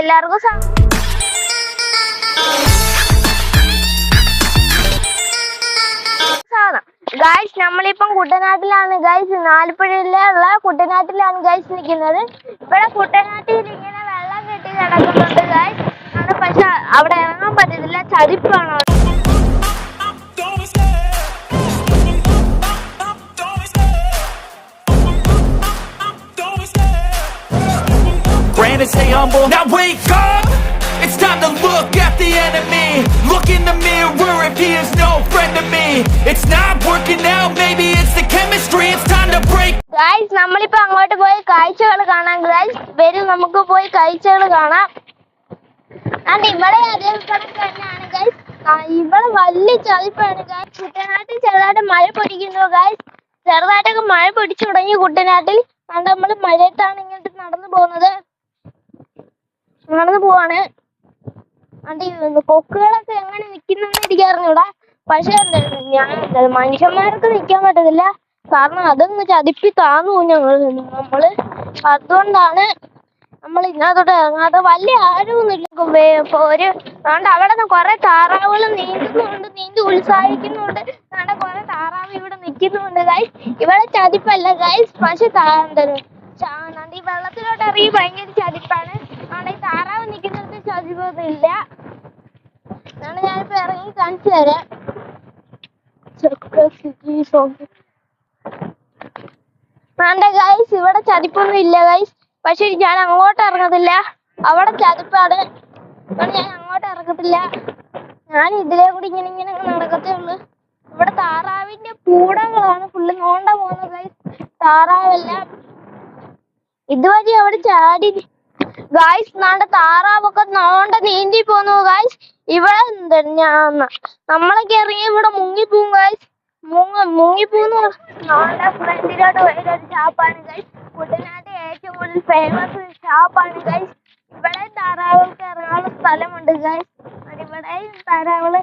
എല്ലാവർക്കും ഗായ്സ് നമ്മളിപ്പം കുട്ടനാട്ടിലാണ്. Guys നാലുപുഴയിലുള്ള കുട്ടനാട്ടിലാണ് guys നിൽക്കുന്നത്. ഇവിടെ കുട്ടനാട്ടിൽ ഇങ്ങനെ വെള്ളം കെട്ടി കിടക്കുന്നുണ്ട് ഗായ്സ് പക്ഷെ അവിടെ ഇറങ്ങാൻ പറ്റത്തില്ല ചതിപ്പാണ് Granted, stay humble. Now wake up. It's time to look at the enemy. Look in the mirror if he is no friend to me. It's not working out. Maybe it's the chemistry. It's time to break. Guys നമ്മളിപ്പോ അങ്ങോട്ട് പോയി കാഴ്ചകൾ കാണാം guys വരും നമുക്ക് പോയി കാഴ്ചകൾ കാണാം ആൻഡ് ഇവിടെ അതേ കണക്ക് തന്നെയാണ് ഗായ്സ് ഇവിടെ വലിയ ചതിപ്പാണ് ഗായ്സ് കുട്ടനാട്ടിൽ ചെറുതായിട്ട് മഴ പൊടിക്കുന്നു ഗായ്സ് ചെറുതായിട്ടൊക്കെ മഴ പൊടിച്ചു തുടങ്ങി കുട്ടനാട്ടിൽ അതുകൊണ്ട് നമ്മൾ മഴയത്താണ് ഇങ്ങോട്ട് നടന്നു പോകുന്നത് നടന്നു പോവാണ്. അത് കൊക്കുകളൊക്കെ എങ്ങനെ നിൽക്കുന്നെന്ന് എനിക്ക് അറിഞ്ഞൂടാ. പക്ഷെ ഞാൻ മനുഷ്യന്മാർക്ക് നിൽക്കാൻ പറ്റത്തില്ല. കാരണം അതങ്ങ് ചതിപ്പി താന്നു പോകും ഞങ്ങൾ നമ്മൾ അതുകൊണ്ടാണ് നമ്മൾ ഇതിനകത്തോട്ട് ഇറങ്ങാതെ. വലിയ ആഴമൊന്നുമില്ല ഒരു അതുകൊണ്ട് അവിടെ കുറെ താറാവുകൾ നീന്തുന്നുണ്ട് നീന്തി ഉത്സാഹിക്കുന്നുണ്ട്. അവിടെ കുറെ താറാവ് ഇവിടെ നിൽക്കുന്നുണ്ട് ഗൈസ് ഇവിടെ ചതിപ്പല്ല ഗൈസ് പക്ഷെ താ- എന്താണ് ചാ- ഈ വെള്ളത്തിലോട്ട് ഇറങ്ങി. ഭയങ്കര ചതിപ്പാണ്. അതുകൊണ്ട് ഈ താറാവ് നിൽക്കുന്നിടത്ത് ചതിപ്പൊന്നുമില്ല ഞാൻ ഞാനിപ്പോ ഇറങ്ങി കാണിച്ചു തരാം. വേണ്ട ഗൈസ് ഇവിടെ ചതിപ്പൊന്നും ഇല്ല ഗൈസ് പക്ഷെ ഞാൻ അങ്ങോട്ട് ഇറങ്ങത്തില്ല. അവിടെ ചതിപ്പാണ്. ഞാൻ അങ്ങോട്ട് ഇറങ്ങത്തില്ല. ഞാൻ ഇതിലെ കൂടി ഇങ്ങനെ ഇങ്ങനെ നടക്കത്തേ ഉള്ളൂ. ഇവിടെ താറാവിന്റെ കൂടങ്ങളാണ് ഫുള്ള് നോണ്ട പോകുന്നത് താറാവെല്ലാം ഇതുവഴി അവിടെ ചാടി ഗായ്സ് നാണ്ട താറാവൊക്കെ നോണ്ട നീന്തി പോന്നു ഗായ്സ് ഇവിടെ ഞാൻ നമ്മളൊക്കെ ഇറങ്ങി ഇവിടെ മുങ്ങിപ്പോവും ഗായ്സ് മുങ്ങ മുങ്ങിപ്പോന്നു നോണ്ട ഫ്രണ്ടിലോട്ട് ഒരു ഷാപ്പാണ് ഗായ്സ് കുട്ടനാട്ടിൽ ഏറ്റവും കൂടുതൽ ഫേമസ് ഷാപ്പാണ് ഗായ്സ് ഇവിടെ താറാവുകൾക്ക് ഇറങ്ങാനുള്ള സ്ഥലമുണ്ട് ഗായ്സ് ഇവിടെ താറാവുകൾ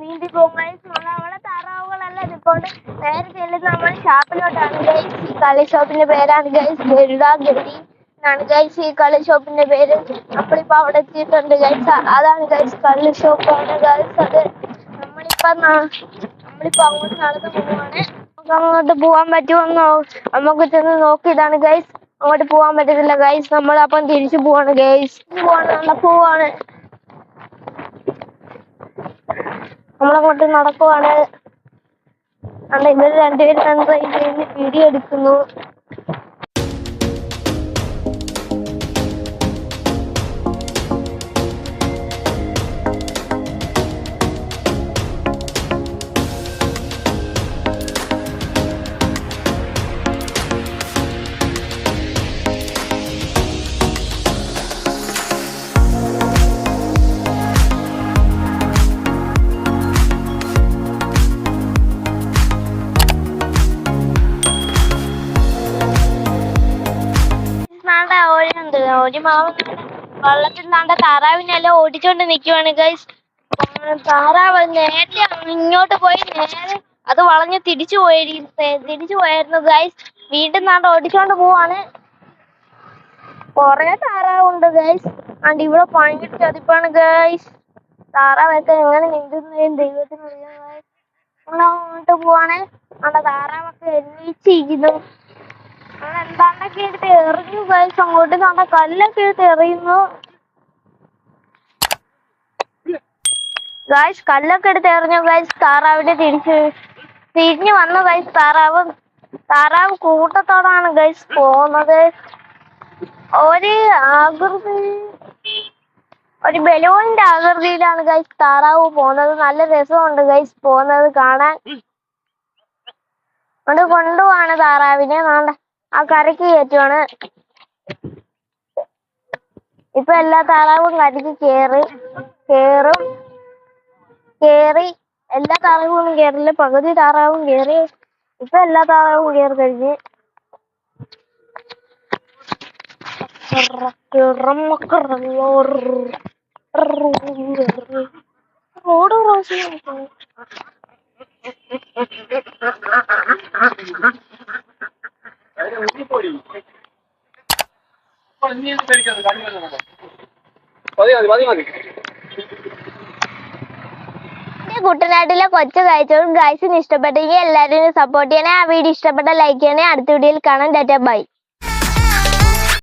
നീന്തി പോകും ഗായ്സ് നമ്മൾ അവിടെ താറാവുകളെല്ലാം നിൽക്കൊണ്ട് നേരെ ചെല്ലുന്ന നമ്മൾ ഷാപ്പിലോട്ടാണ് ഗൈസ് കളി ഷോപ്പിന്റെ പേരാണ് ഗൈസ് ഗരുഡ ഗരി എന്നാണ് ഗൈസ് ഈ കള്ള് ഷോപ്പിന്റെ പേര്. നമ്മളിപ്പോ അവിടെ എത്തിയിട്ടുണ്ട് ഗൈസ്. അതാണ് ഗൈസ് കളി ഷോപ്പാണ് ഗൈസ് അത് നമ്മളിപ്പോ നമ്മളിപ്പോ അങ്ങോട്ട് നടന്നു പോവാണ്. നമുക്ക് അങ്ങോട്ട് പോവാൻ പറ്റുമെന്ന്? നമുക്ക് ചെന്ന് നോക്കി ഇതാണ് ഗൈസ്. അങ്ങോട്ട് പോവാൻ പറ്റത്തില്ല ഗൈസ്. നമ്മൾ അപ്പം തിരിച്ചു പോവാണ് ഗൈസ്. പോവാണ്. പോവാണ്. നമ്മളങ്ങോട്ട് നടക്കുവാണ്. അല്ല ഇവർ രണ്ടുപേരും വീഡിയോ എടുക്കുന്നു. ഒരു മാവ് വള്ളത്തിൽ നാണ്ട താറാവിനെല്ലാം ഓടിച്ചോണ്ട് നിക്കുവാണ് ഗൈസ് താറാവ് നേരെ ഇങ്ങോട്ട് പോയി നേരെ അത് വളഞ്ഞ് തിരിച്ചു പോയി തിരിച്ചു പോയായിരുന്നു ഗൈസ് വീണ്ടും നാണ്ട ഓടിച്ചോണ്ട് പോവാണ്. കൊറേ താറാവുണ്ട് ഗൈസ് ആണ്ട് ഇവിടെ ഭയങ്കര ചതിപ്പാണ് ഗൈസ് താറാവൊക്കെ എങ്ങനെ നീന്തുന്നതും ദൈവത്തിനറിയാം ഗൈസ് അങ്ങോട്ട് പോവാണ്. ആണ്ട താറാവൊക്കെ എണ്ണീച്ചിരിക്കുന്നു എന്താണ്ടൊക്കെ എടുത്ത് എറിഞ്ഞു ഗൈസ് അങ്ങോട്ട് കണ്ട കല്ലൊക്കെ എടുത്ത് എറിയുന്നു. ഗൈസ് കല്ലൊക്കെ എടുത്ത് എറിഞ്ഞു ഗായ്സ് താറാവിന്റെ തിരിച്ച് തിരിഞ്ഞു വന്നു ഗൈസ് താറാവ് താറാവ് കൂട്ടത്തോടാണ് ഗൈസ് പോകുന്നത്. ഒരു ആകൃതി ഒരു ബലൂണിന്റെ ആകൃതിയിലാണ് ഗൈസ് താറാവ് പോകുന്നത്. നല്ല രസമുണ്ട് ഗൈസ് പോകുന്നത് കാണാൻ. അത് കൊണ്ടുപോവാണ് താറാവിനെ വേണ്ട. ആ കരയ്ക്ക് കയറ്റുവാണ്. ഇപ്പൊ എല്ലാ താറാവും കരയ്ക്ക് കേറി കേറും കേറി എല്ലാ താറാവും കേറില്ല പകുതി താറാവും കേറി ഇപ്പൊ എല്ലാ താറാവും കേറി കഴിഞ്ഞ്. റോഡ് ക്രോസ് ചെയ്യാൻ കുട്ടനാട്ടിലെ കൊച്ചു കാഴ്ചകളും ഗൈസിന് ഇഷ്ടപ്പെട്ടെങ്കിൽ എല്ലാവരും സപ്പോർട്ട് ചെയ്യണേ. ആ വീഡിയോ ഇഷ്ടപ്പെട്ട ലൈക്ക് ചെയ്യണേ. അടുത്ത വീഡിയോയിൽ കാണാൻ ഡാറ്റ ബൈ